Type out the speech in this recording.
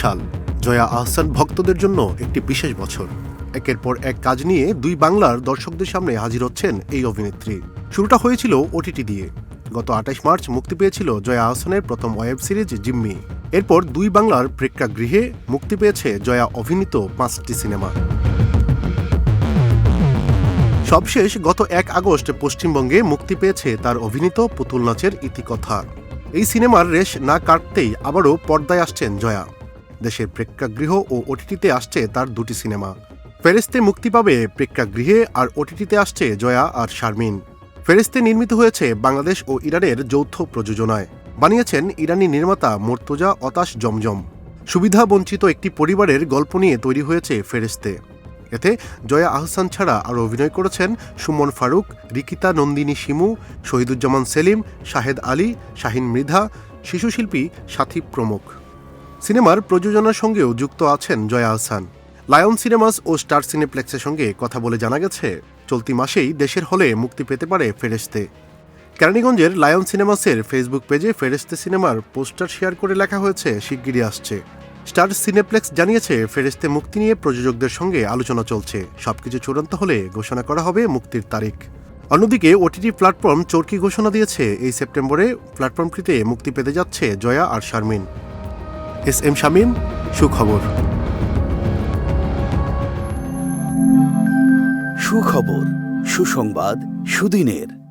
সাল জয়া আহসান ভক্তদের জন্য একটি বিশেষ বছর। একের পর এক কাজ নিয়ে দুই বাংলার দর্শকদের সামনে হাজির হচ্ছেন এই অভিনেত্রী। শুরুটা হয়েছিল ওটিটি দিয়ে। গত আঠাশ মার্চ মুক্তি পেয়েছিল জয়া আহসানের প্রথম ওয়েব সিরিজ জিম্মি। এরপর দুই বাংলার প্রেক্ষাগৃহে মুক্তি পেয়েছে জয়া অভিনীত পাঁচটি সিনেমা। সবশেষ গত এক আগস্ট পশ্চিমবঙ্গে মুক্তি পেয়েছে তার অভিনীত পুতুল নাচের ইতিকথা। এই সিনেমার রেশ না কাটতেই আবারও পর্দায় আসছেন জয়া। দেশের প্রেক্ষাগৃহ ও ওটিটিতে আসছে তার দুটি সিনেমা। ফেরেস্তে মুক্তি পাবে প্রেক্ষাগৃহে আর ওটিটিতে আসছে জয়া আর শারমিন। ফেরেস্তে নির্মিত হয়েছে বাংলাদেশ ও ইরানের যৌথ প্রযোজনায়। বানিয়েছেন ইরানি নির্মাতা মোর্তজা অতাশ জমজম। সুবিধা বঞ্চিত একটি পরিবারের গল্প নিয়ে তৈরি হয়েছে ফেরেস্তে এতে জয়া আহসান ছাড়া আরও অভিনয় করেছেন সুমন ফারুক, রিকিতা নন্দিনী শিমু, শহীদুজ্জামান সেলিম, শাহেদ আলী, শাহিন মৃধা, শিশুশিল্পী সাথী প্রমুখ। সিনেমার প্রযোজনার সঙ্গেও যুক্ত আছেন জয়া আহসান। লায়ন সিনেমাস ও স্টার সিনেপ্লেক্সের সঙ্গে কথা বলে জানা গেছে, চলতি মাসেই দেশের হলে মুক্তি পেতে পারে ফেরেস্তে কেরানীগঞ্জের লায়ন সিনেমাসের ফেসবুক পেজে ফেরেস্তে সিনেমার পোস্টার শেয়ার করে লেখা হয়েছে, শিগগিরই আসছে। স্টার সিনেপ্লেক্স জানিয়েছে ফেরেস্তে মুক্তি নিয়ে প্রযোজকদের সঙ্গে আলোচনা চলছে। সবকিছু চূড়ান্ত হলে ঘোষণা করা হবে মুক্তির তারিখ। অন্যদিকে, ওটিটি প্ল্যাটফর্ম চরকি ঘোষণা দিয়েছে, এই সেপ্টেম্বরে প্ল্যাটফর্মটিতে মুক্তি পেতে যাচ্ছে জয়া আর শারমিন। এস এম শামীম, সুখবর। সুখবর, সুসংবাদ, সুদিনের।